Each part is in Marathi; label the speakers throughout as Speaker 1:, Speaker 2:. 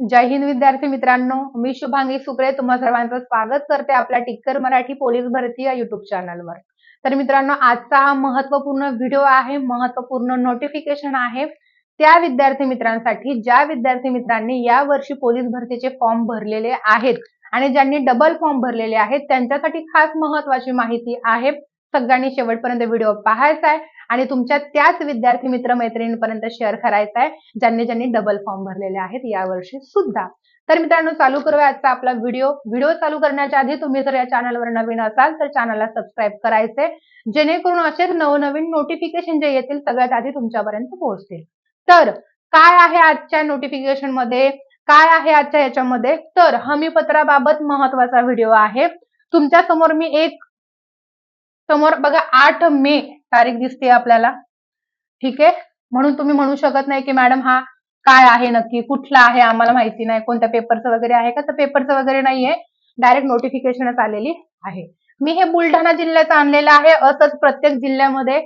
Speaker 1: जय हिंद विद्यार्थी मित्रांनो मी शुभांगी सुकरे तुम्हा सर्वांचं स्वागत करते आपल्या टिक्कर मराठी पोलीस भरती या युट्यूब चॅनलवर तर मित्रांनो आजचा हा महत्त्वपूर्ण व्हिडिओ आहे महत्त्वपूर्ण नोटिफिकेशन आहे. त्या विद्यार्थी मित्रांसाठी ज्या विद्यार्थी मित्रांनी या वर्षी पोलीस भरतीचे फॉर्म भरलेले आहेत आणि ज्यांनी डबल फॉर्म भरलेले आहेत त्यांच्यासाठी खास महत्वाची माहिती आहे. सगळ्यांनी शेवटपर्यंत व्हिडिओ पाहायचा आहे आणि तुमच्या त्याच विद्यार्थी मित्र मैत्रिणींपर्यंत शेअर करायचा आहे ज्यांनी ज्यांनी डबल फॉर्म भरलेले आहेत यावर्षी सुद्धा. तर मित्रांनो चालू करूया आजचा आपला व्हिडिओ व्हिडिओ चालू करण्याच्या आधी तुम्ही जर या चॅनलवर नवीन असाल तर चॅनलला सबस्क्राईब करायचे. जेणेकरून असेच नवनवीन नोटिफिकेशन जे येतील सगळ्यात आधी तुमच्यापर्यंत पोहोचतील. तर काय आहे आजच्या नोटिफिकेशनमध्ये? काय आहे आजच्या याच्यामध्ये? तर हमीपत्राबाबत महत्त्वाचा व्हिडिओ आहे. तुमच्यासमोर मी एक समोर बघा आठ मे तारीख दिसते आपल्याला. ठीक आहे? म्हणून तुम्ही म्हणू शकत नाही की मॅडम हा काय आहे नक्की? कुठला आहे आम्हाला माहिती नाही. कोणत्या पेपरचं वगैरे आहे का? तर पेपरचं वगैरे नाहीये. डायरेक्ट नोटिफिकेशनच आलेली आहे. मी हे बुलढाणा जिल्ह्याचं आणलेलं आहे. असंच प्रत्येक जिल्ह्यामध्ये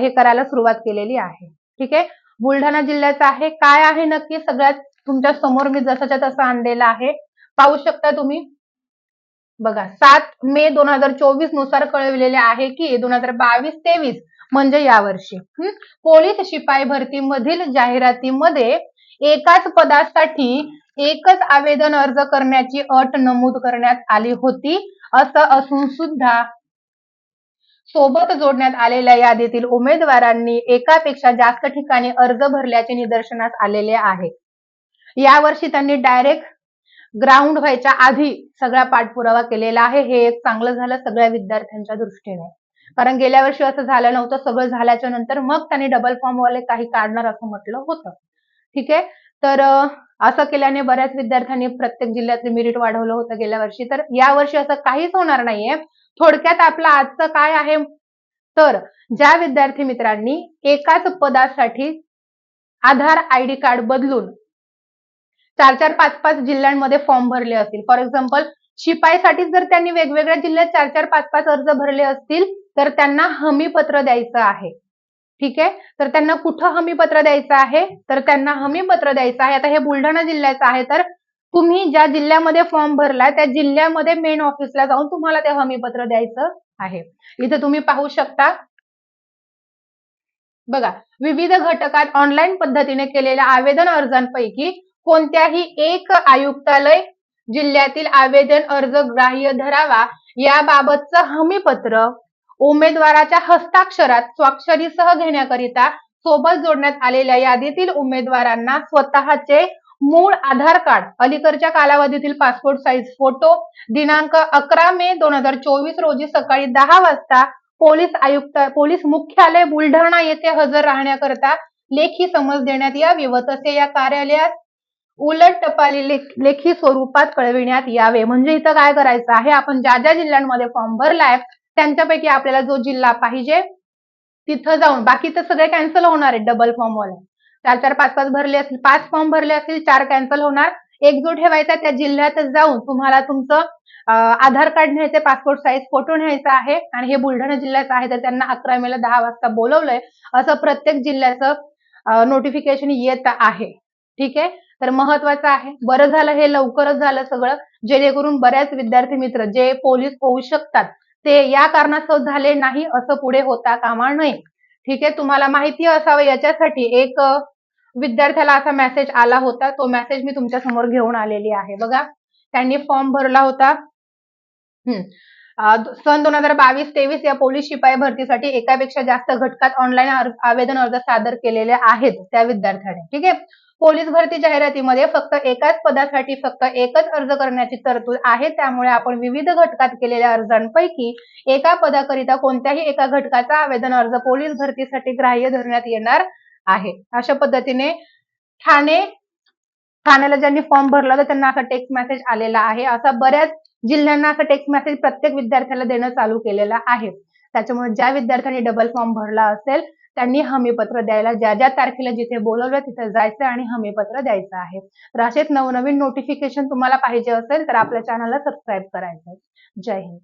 Speaker 1: हे करायला सुरुवात केलेली आहे. ठीक आहे? बुलढाणा जिल्ह्याचं आहे. काय आहे नक्की? सगळ्यात तुमच्यासमोर मी जसंच्या तसं आणलेलं आहे. पाहू शकता तुम्ही. बघा सात मे दोन हजार चोवीसनुसार कळविलेले आहे की दोन हजार बावीस तेवीस म्हणजे यावर्षी पोलीस शिपाई भरतीमधील जाहिरातीमध्ये एकाच पदासाठी एकच आवेदन अर्ज करण्याची अट नमूद करण्यात आली होती असं असून सुद्धा सोबत जोडण्यात आलेल्या यादीतील उमेदवारांनी एकापेक्षा जास्त ठिकाणी अर्ज भरल्याचे निदर्शनास आलेले आहे. यावर्षी त्यांनी डायरेक्ट ग्राउंड व्हायच्या आधी सगळा पाठपुरावा केलेला आहे. हे एक चांगलं झालं सगळ्या विद्यार्थ्यांच्या दृष्टीने. कारण गेल्या वर्षी असं झालं नव्हतं सगळं झाल्याच्यानंतर मग त्यांनी डबल फॉर्म वाले काही काढणार असं म्हटलं होतं. ठीक आहे? तर असं केल्याने बऱ्याच विद्यार्थ्यांनी प्रत्येक जिल्ह्यातले मेरिट वाढवलं होतं गेल्या वर्षी. तर या वर्षी असं काहीच होणार नाहीये. थोडक्यात आपलं आजचं काय आहे? तर ज्या विद्यार्थी मित्रांनी एकाच पदासाठी आधार आयडी कार्ड बदलून चार चार पाच पाच जिल्ह्यांमध्ये फॉर्म भरले असतील. फॉर एक्झाम्पल शिपाईसाठी जर त्यांनी वेगवेगळ्या जिल्ह्यात चार चार पाच पाच अर्ज भरले असतील तर त्यांना हमीपत्र द्यायचं आहे. ठीक आहे? तर त्यांना कुठं हमीपत्र द्यायचं आहे? तर त्यांना हमीपत्र द्यायचं आहे. आता हे बुलढाणा जिल्ह्याचं आहे. तर तुम्ही ज्या जिल्ह्यामध्ये फॉर्म भरलाय त्या जिल्ह्यामध्ये मेन ऑफिसला जाऊन तुम्हाला ते हमीपत्र द्यायचं आहे. इथे तुम्ही पाहू शकता. बघा विविध घटकात ऑनलाईन पद्धतीने केलेल्या आवेदन अर्जांपैकी कोणत्याही एक आयुक्तालय जिल्ह्यातील आवेदन अर्ज ग्राह्य धरावा याबाबतचं हमीपत्र उमेदवाराच्या हस्ताक्षरात स्वाक्षरीसह घेण्याकरिता सोबत जोडण्यात आलेल्या यादीतील उमेदवारांना स्वतःचे मूळ आधार कार्ड अलीकडच्या कालावधीतील पासपोर्ट साईज फोटो दिनांक अकरा मे दोन हजार चोवीस रोजी सकाळी दहा वाजता पोलीस आयुक्त पोलीस मुख्यालय बुलढाणा येथे हजर राहण्याकरता लेखी समज देण्यात यावी व तसे या कार्यालयात उलट टपाली लेखी स्वरूपात कळविण्यात यावे. म्हणजे इथं काय करायचं आहे? आपण ज्या ज्या जिल्ह्यांमध्ये फॉर्म भरलाय त्यांच्यापैकी आपल्याला जो जिल्हा पाहिजे तिथं जाऊन बाकी तर सगळे कॅन्सल होणार आहे डबल फॉर्म वाले. चार चार पाच पाच भरले असतील पाच फॉर्म भरले असतील चार कॅन्सल होणार. एक जो ठेवायचा त्या जिल्ह्यातच जाऊन तुम्हाला तुमचं आधार कार्ड न्यायचे पासपोर्ट साईज फोटो न्यायचा आहे आणि हे बुलढाणा जिल्ह्याचं आहे तर त्यांना अकरा मेला दहा वाजता बोलवलंय असं प्रत्येक जिल्ह्याचं नोटिफिकेशन येत आहे. ठीक आहे? तर महत्वाचं आहे. बरं झालं हे लवकरच झालं सगळं. जेणेकरून बऱ्याच विद्यार्थी मित्र जे पोलीस होऊ शकतात ते या कारणास्तव झाले नाही असं पुढे होता कामा नये. ठीक आहे? तुम्हाला माहिती असावं याच्यासाठी एक विद्यार्थ्याला असा मेसेज आला होता. तो मेसेज मी तुमच्यासमोर घेऊन आलेली आहे. बघा. त्यांनी फॉर्म भरला होता. सन दोन हजार बावीस तेवीस या पोलीस शिपाई भरतीसाठी एकापेक्षा जास्त घटकात ऑनलाईन आवेदन अर्ज सादर केलेले आहेत त्या विद्यार्थ्याने. ठीक आहे? पोलीस भरती जाहिरातीमध्ये फक्त एकाच पदासाठी फक्त एकच अर्ज करण्याची तरतूद आहे. त्यामुळे आपण विविध घटकात केलेल्या अर्जांपैकी एका पदाकरिता कोणत्याही एका घटकाचा आवेदन अर्ज पोलीस भरतीसाठी ग्राह्य धरण्यात येणार आहे. अशा पद्धतीने ठाणे ठाण्याला ज्यांनी फॉर्म भरला होता त्यांना असा टेक्स्ट मेसेज आलेला आहे. असा बऱ्याच जिल्ह्यांना असा टेक्स्ट मेसेज प्रत्येक विद्यार्थ्याला देणं चालू केलेलं आहे. त्याच्यामुळे ज्या विद्यार्थ्यांनी डबल फॉर्म भरला असेल त्यांनी हमीपत्र द्यायला ज्या ज्या तारखेला जिथे बोलवलं तिथे जायचं आणि हमीपत्र द्यायचं आहे. तर असेच नवनवीन नोटिफिकेशन तुम्हाला पाहिजे असेल तर आपल्या चॅनलला सबस्क्राईब करायचं जय हिंद.